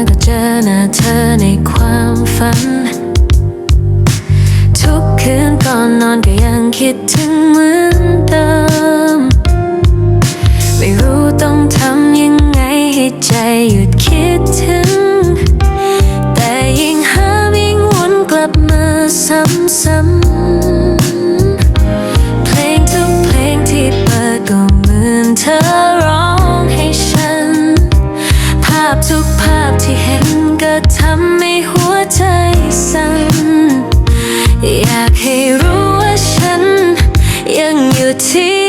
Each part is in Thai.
อหนาเธอในความฝัน ทุกคืนก่อนนอนก็ยังคิดถึงเหมือนเดิม ไม่รู้ต้องทำยังไงให้ใจหยุดคิดถึง แต่ยิ่งหายิ่งวนกลับมาซ้ำาพทุกภาพที่เห็นก็ทำให้หัวใจสั่นอยากให้รู้ว่าฉันยังอยู่ที่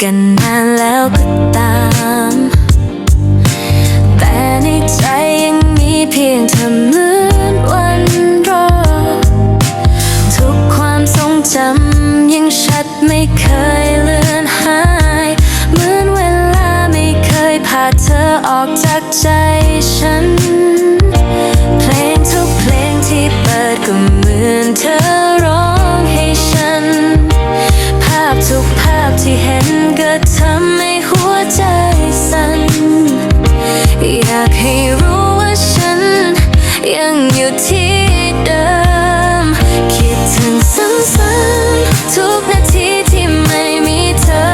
กันนานแล้วก็ตาม แต่ในใจยังมีเพียงเธอเหมือนวันรอ ทุกความทรงจำยังชัดไม่เคยเลือนหาย เหมือนเวลาไม่เคยพาเธอออกจากใจฉัน เพลงทุกเพลงที่เปิดก็เหมือนเธอ ใจสั่นอยากให้รู้ว่าฉัน ยังอยู่ที่เดิม คิดถึงซ้ำๆทุกนาทีที่ไม่มีเธอ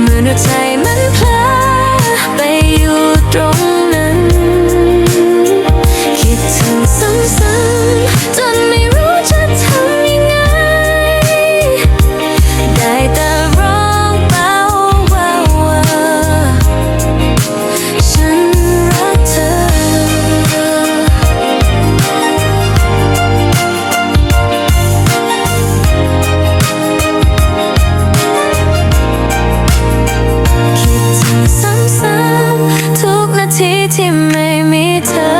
เหมือนหัวใจ made me tell